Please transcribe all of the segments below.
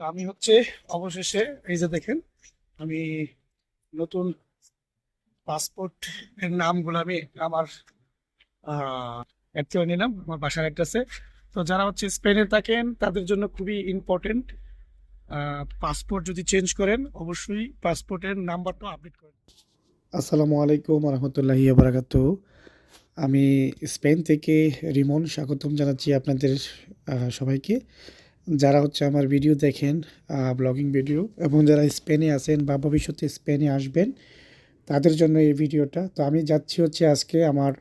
আমি হচ্ছে অবশেষে এই যে দেখেন, আমি নতুন পাসপোর্ট এর নামগুলো আমি আমার করে নিলাম, আমার বাসার অ্যাড্রেসে তো যারা হচ্ছে স্পেনে থাকেন, তাদের জন্য খুবই ইম্পর্টেন্ট পাসপোর্ট যদি চেঞ্জ করেন, অবশ্যই পাসপোর্টের নাম্বারটা আপডেট করেন। আসসালামু আলাইকুম রহমতুল্লাহি বারাকাতু আমি স্পেন থেকে রিমন স্বাগতম জানাচ্ছি আপনাদের সবাইকে। যারা হচ্ছে আমার ভিডিও দেখেন ব্লগিং ভিডিও এবং যারা স্পেনে আছেন বা ভবিষ্যতে স্পেনে আসবেন, তাদের জন্য এই ভিডিওটা তো আমি যাচ্ছি হচ্ছে আজকে আমার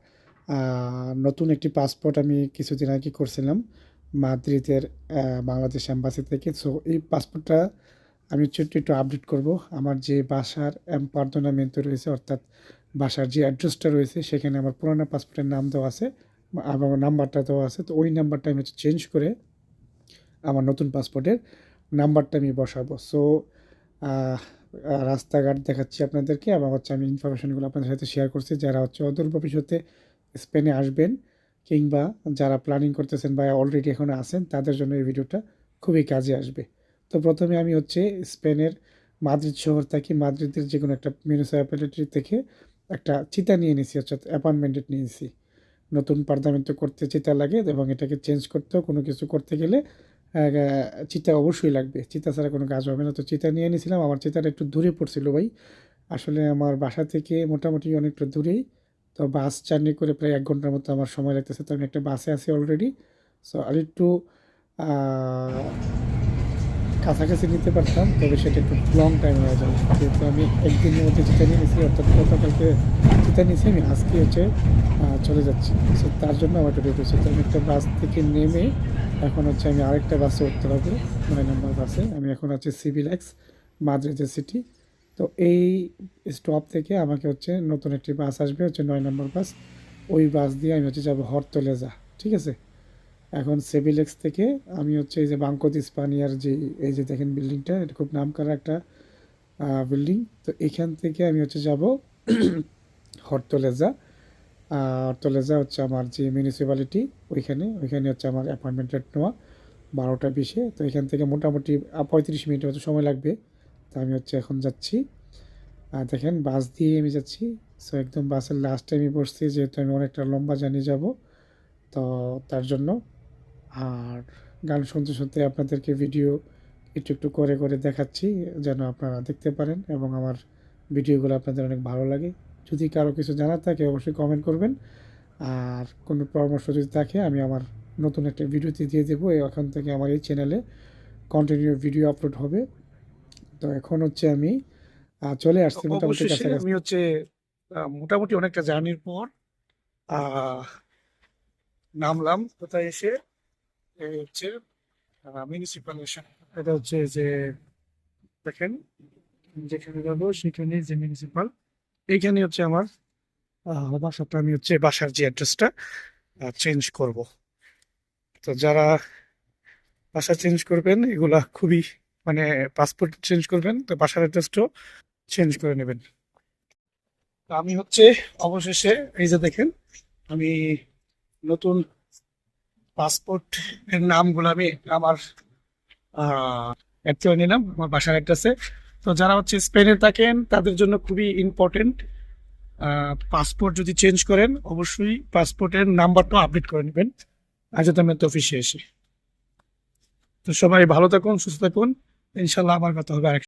নতুন একটি পাসপোর্ট আমি কিছুদিন আগে করছিলাম মাদ্রিদের বাংলাদেশ অ্যাম্বাসি থেকে। সো এই পাসপোর্টটা আমি ছোট্ট একটু আপডেট করব। আমার যে বাসার এম্পার্দনামেন্ট রয়েছে, অর্থাৎ বাসার যে অ্যাড্রেসটা রয়েছে, সেখানে আমার পুরোনো পাসপোর্টের নাম দেওয়া আছে এবং নাম্বারটা দেওয়া আছে। তো ওই নাম্বারটা আমি চেঞ্জ করে আমার নতুন পাসপোর্টের নাম্বারটা আমি বসাবো। সো রাস্তাঘাট দেখাচ্ছি আপনাদেরকে এবং হচ্ছে আমি ইনফরমেশনগুলো আপনাদের সাথে শেয়ার করছি। যারা হচ্ছে অদূর ভবিষ্যতে স্পেনে আসবেন কিংবা যারা প্ল্যানিং করতেছেন বা অলরেডি এখানে আছেন, তাদের জন্য এই ভিডিওটা খুবই কাজে আসবে। তো প্রথমে আমি হচ্ছে স্পেনের মাদ্রিদ শহর থাকি মাদ্রিদের যে কোনো একটা মিউনিসিপ্যালিটি থেকে একটা চিতা নিয়ে নিয়েছি অর্থাৎ অ্যাপয়েন্টমেন্ট নিয়েছি নতুন পার্লামেন্ট করতে চিতা লাগে এবং এটাকে চেঞ্জ করতেও কোনো কিছু করতে গেলে চিতা অবশ্যই লাগবে। চিতা ছাড়া কোনো কাজ হবে না। তো চিতা নিয়ে নিয়েছিলাম। আমার চিতাটা একটু দূরে পড়ছিল ভাই। আসলে আমার বাসা থেকে মোটামুটি অনেকটা দূরেই। তো বাস জার্নি করে প্রায় এক ঘণ্টার মতো আমার সময় লাগতেছে। তো আমি একটা বাসে আছি অলরেডি সো আর একটু কাছাকাছি নিতে পারতাম, তবে সেটা একটু লং টাইম হয়ে যাবে। যেহেতু আমি একদিনের মধ্যে চিতা নিয়েছি, অর্থাৎ গতকালকে চিতা নিয়েছি, আমি আজকে হচ্ছে চলে যাচ্ছি। সো তার জন্য আমার একটু লেট হচ্ছে। তো আমি একটা বাস থেকে নেমে এখন হচ্ছে আমি আরেকটা বাসে উঠতে হবে, নয় নম্বর বাসে। আমি এখন আছি সিভিল এক্স মাদ্রিদের সিটি তো এই স্টপ থেকে আমাকে হচ্ছে নতুন একটি বাস আসবে, হচ্ছে নয় নম্বর বাস। ওই বাস দিয়ে আমি হচ্ছে যাব হরতলেজা ঠিক আছে? এখন সেভিলেক্স থেকে আমি হচ্ছে এই যে বাঙ্কো দি স্পানিয়ার যে, এই যে দেখেন বিল্ডিংটা এটা খুব নাম করা একটা বিল্ডিং তো এখান থেকে আমি হচ্ছে যাব হরতলেজা হরতলেজা হচ্ছে আমার যে মিউনিসিপ্যালিটি ওইখানে ওইখানে হচ্ছে আমার অ্যাপয়েন্টমেন্ট ডেট নেওয়া, বারোটা বিশে। তো এখান থেকে মোটামুটি পঁয়ত্রিশ মিনিট মতো সময় লাগবে। তো আমি হচ্ছে এখন যাচ্ছি। আর দেখেন বাস দিয়ে আমি যাচ্ছি। সো একদম বাসের লাস্টে আমি বসছি, যেহেতু আমি অনেকটা লম্বা জার্নি যাব। তো তার জন্য আর গান শুনতে শুনতে আপনাদেরকে ভিডিও একটু একটু করে করে দেখাচ্ছি যেন আপনারা দেখতে পারেন এবং আমার ভিডিওগুলো আপনাদের অনেক ভালো লাগে। যদি কারও কিছু জানার থাকে অবশ্যই কমেন্ট করবেন। আর কোনো পরামর্শ যদি থাকে আমি আমার নতুন একটা ভিডিওতে দিয়ে দেবো। এখন থেকে আমার এই চ্যানেলে কন্টিনিউ ভিডিও আপলোড হবে। তো এখন হচ্ছে আমি চলে আসছি মোটামুটি আমি হচ্ছে মোটামুটি অনেকটা জার্নির পর নামলাম কোথায় এসে? এই হচ্ছে মিউনিসিপাল এটা হচ্ছে যে, দেখেন যেখানে যাব সেখানে যে মিউনিসিপাল এইখানে হচ্ছে আমার বাসাটা, আমি হচ্ছে বাসার যে অ্যাড্রেসটা চেঞ্জ করব। তো যারা বাসা চেঞ্জ করবেন, এগুলা খুবই মানে পাসপোর্ট চেঞ্জ করবেন, তো বাসার অ্যাড্রেসটাও চেঞ্জ করে নেবেন। আমি হচ্ছে, অবশেষে, এই যে দেখেন, আমি নতুন পাসপোর্ট এর নামগুলো আমি আমার অ্যাড নিলাম, আমার বাসার অ্যাড্রেসে তো যারা হচ্ছে স্পেনে থাকেন, তাদের জন্য খুবই ইম্পর্টেন্ট পাসপোর্ট যদি চেঞ্জ করেন, অবশ্যই পাসপোর্টের নাম্বারটা আপডেট করে নেবেন। আজাদামেন্ট অফিসে এসে। তো সবাই ভালো থাকুন, সুস্থ থাকুন। ইনশাল্লাহ আমার কথা হবে আরেক